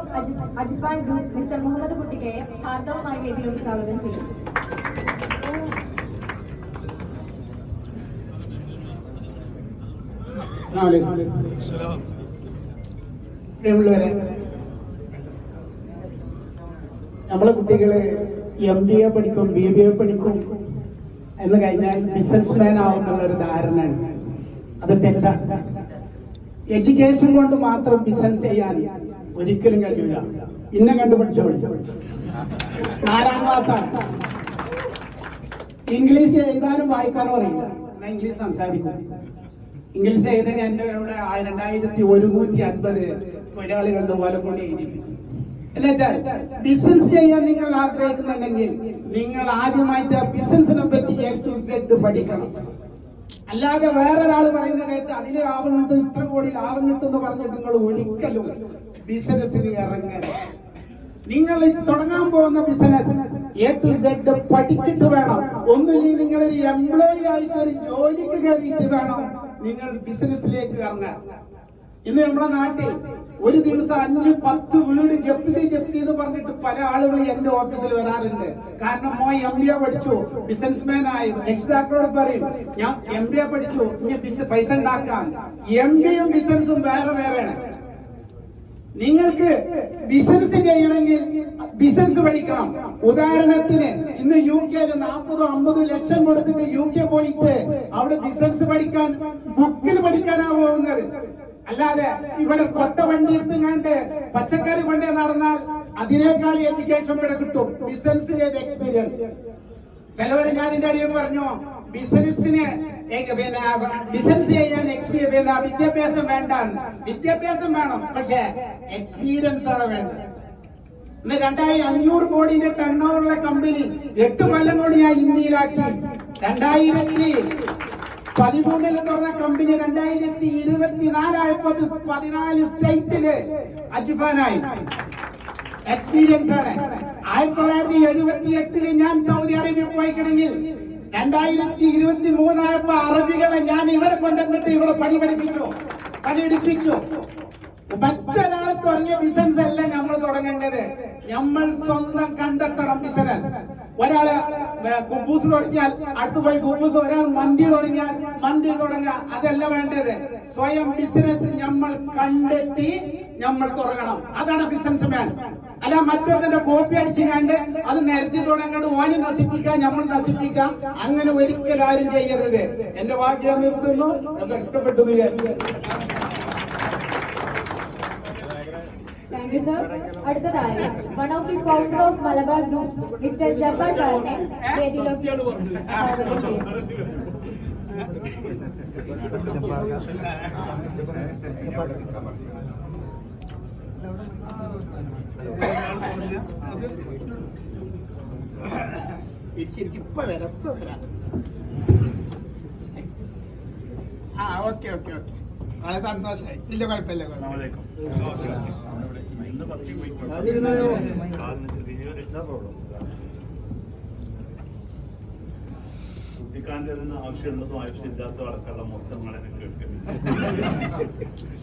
Of Ajifan group Mister Muhammad കുട്ടിക്കയെ ഹാർദവമായി വേദിയിലോട്ട് സ്വാഗതം ചെയ്യും. പ്രിയമുള്ളവരെ നമ്മളെ കുട്ടികൾ എം ബി എ പഠിക്കും ബി ബി എ പഠിക്കും എന്ന് കഴിഞ്ഞാൽ ബിസിനസ്മാൻ ആവുന്നുള്ള ഒരു ധാരണയാണ്. അത് തെറ്റാണ്. എഡ്യൂക്കേഷൻ കൊണ്ട് മാത്രം ബിസിനസ് ചെയ്യാൻ ഒരിക്കലും കഴിയില്ല ഇന്നെ കണ്ടുപിടിച്ചോളി നാലാം ക്ലാസ്സാണ്. ഇംഗ്ലീഷ് എഴുതാനും വായിക്കാനും അറിയില്ല. ഞാൻ ഇംഗ്ലീഷ് സംസാരിക്കും. ഇംഗ്ലീഷ് എഴുതാൻ എന്റെ ഇവിടെ രണ്ടായിരത്തി ഒരുന്നൂറ്റി അൻപത് തൊഴിലാളികളുടെ പോലെ കൊണ്ട് എഴുതി എന്നുവെച്ചാൽ ബിസിനസ് ചെയ്യാൻ നിങ്ങൾ ആഗ്രഹിക്കുന്നുണ്ടെങ്കിൽ നിങ്ങൾ ആദ്യമായിട്ട് ബിസിനസിനെ പറ്റി എ ടു സെഡ് പഠിക്കണം. അല്ലാതെ വേറൊരാൾ പറയുന്ന കേട്ട് അതിന് ലാഭം കിട്ടും ഇത്ര കോടി ലാഭം കിട്ടും എന്ന് പറഞ്ഞിട്ട് നിങ്ങൾ ഒരിക്കലും ബിസിനസ്സിന് ഇറങ്ങരുത്. നിങ്ങൾ തുടങ്ങാൻ പോകുന്ന ബിസിനസ് എ ടു സെഡ് പഠിച്ചിട്ട് വേണം. ഒന്നുകിൽ നിങ്ങൾ ഒരു എംപ്ലോയി ആയിട്ട് ഒരു ജോലിക്ക് കയറിയിട്ട് വേണം നിങ്ങൾ ബിസിനസ്സിലേക്ക് ഇറങ്ങാൻ. ഇന്ന് നമ്മുടെ നാട്ടിൽ ഒരു ദിവസം അഞ്ച് പത്ത് വീട് ജപ്തി ജപ്തി എന്ന് പറഞ്ഞിട്ട് പല ആളുകളും എന്റെ ഓഫീസിൽ വരാറുണ്ട്. കാരണം മോ എം ബി എ പഠിച്ചു. ബിസിനസ്മാൻ ആയി. രക്ഷിതാക്കളോട് പറയും ഞാൻ എം ബി എ പഠിച്ചു. ഇനി പൈസ ഉണ്ടാക്കാം. എം ബിയും ബിസിനസ്സും വേറെ വേറെയാണ് നിങ്ങൾക്ക് ബിസിനസ് ചെയ്യണമെങ്കിൽ ബിസിനസ് പഠിക്കണം. ഉദാഹരണത്തിന് ഇന്ന് യു കെയിൽ നാൽപ്പതോ അമ്പതോ ലക്ഷം കൊടുത്തിട്ട് യു കെ പോയിട്ട് അവിടെ ബിസിനസ് പഠിക്കാൻ ബുക്കിൽ പഠിക്കാനാ പോകുന്നത്. അല്ലാതെ ഇവിടെ കൊട്ട വണ്ടി എടുത്തുങ്ങാണ്ട് പച്ചക്കറി കൊണ്ടേ നടന്നാൽ അതിനേക്കാൾ എഡ്യൂക്കേഷൻ ഇവിടെ കിട്ടും. ബിസിനസ് ചെയ്ത എക്സ്പീരിയൻസ് ചിലവര് ഞാൻ ഇതിന്റെ അടിയിൽ പറഞ്ഞു ബിസിനസിന് പിന്നെ ബിസിനസ് ചെയ്യാൻ പിന്നെ വിദ്യാഭ്യാസം വേണ്ട വിദ്യാഭ്യാസം വേണം പക്ഷേ എക്സ്പീരിയൻസ് ആണ് വേണ്ടത്. ഇന്ന് രണ്ടായിരം അഞ്ഞൂറ് കോടിന്റെ ടൺ ഓവറുള്ള കമ്പനി എട്ട് കൊല്ലം കൊണ്ട് ഞാൻ ഇന്ത്യയിലാക്കി. രണ്ടായിരത്തി പതിമൂന്നിൽ തുറന്ന കമ്പനി രണ്ടായിരത്തി ഇരുപത്തിനാലായപ്പോ പതിനാല് സ്റ്റേറ്റിൽ അജ്ഫാനായി. എക്സ്പീരിയൻസ് ആണ്. ആയിരത്തി തൊള്ളായിരത്തി എഴുപത്തി എട്ടിൽ ഞാൻ സൗദി അറേബ്യ പോയിക്കണമെങ്കിൽ രണ്ടായിരത്തി ഇരുപത്തി മൂന്നായപ്പോ അറബികളെ ഞാൻ ഇവിടെ കൊണ്ടുവന്നിട്ട് ഇവിടെ പണി പഠിപ്പിച്ചു. പണിയെടുപ്പിച്ചു മറ്റൊരാൾ തുടങ്ങിയ ബിസിനസ് അല്ല നമ്മൾ തുടങ്ങേണ്ടത്? നമ്മൾ സ്വന്തം കണ്ടെത്തണം ബിസിനസ് ഒരാൾ കുബൂസ് തുടങ്ങിയാൽ അടുത്ത് പോയി കുബൂസ് ഒരാൾ മന്തി തുടങ്ങിയാൽ മന്തി തുടങ്ങുക. അതല്ല വേണ്ടത്. സ്വയം ബിസിനസ് നമ്മൾ കണ്ടെത്തി നമ്മൾ തുടങ്ങണം. അതാണ് ബിസിനസ് മാൻ അല്ല മറ്റൊരുത്തന്റെ കോപ്പി അടിച്ചുകാണ്ട് അത് നിരത്തി തുടങ്ങാണ്ട് ഓനി നശിപ്പിക്കാം നമ്മൾ നശിപ്പിക്കാം. അങ്ങനെ ഒരിക്കലും ആരും ചെയ്യരുത്. എന്റെ വാക്യം നിർത്തുന്നു. ഇഷ്ടപ്പെട്ടു വിചാരിക്കുന്നു. താങ്ക് യു സർ അടുത്തതായി one of the founder of Malabar group Mister Jabbar സാറിനെ വേദിയിലേക്ക് ചെയ്യും എനിക്ക് ഇരിക്ക്. ഇപ്പൊ വരാം ഇപ്പൊ വരാം. ആ ഓക്കെ ഓക്കെ ഓക്കെ. വളരെ സന്തോഷമായി ഇല്ല കുഴപ്പമില്ല ആവശ്യമുള്ളതും ആവശ്യമില്ലാത്തതും അടക്കമുള്ള മൊത്തങ്ങളെ കേൾക്കുന്നു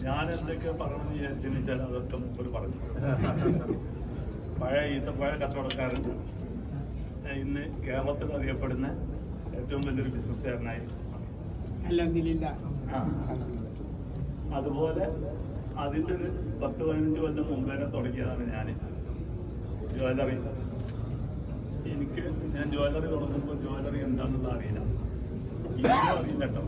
ഞാൻ എന്തൊക്കെ പറഞ്ഞു വിചാരിച്ചെന്ന് വെച്ചാൽ അതൊക്കെ മുമ്പ് പറഞ്ഞു. പഴയ ഈത്തപ്പഴ കച്ചവടക്കാരുണ്ട്. ഇന്ന് കേരളത്തിൽ അറിയപ്പെടുന്ന ഏറ്റവും വലിയൊരു ബിസിനസ്സുകാരനായി. അതുപോലെ അതിന്റെ ഒരു പത്ത് പതിനഞ്ച് കൊല്ലം മുമ്പേ തുടങ്ങിയതാണ് ഞാൻ ജ്വല്ലറി. എനിക്ക് ഞാൻ ജ്വല്ലറി തുടങ്ങുമ്പോൾ ജ്വല്ലറി എന്താണെന്ന് അറിയില്ല. അറിയില്ല കേട്ടോ.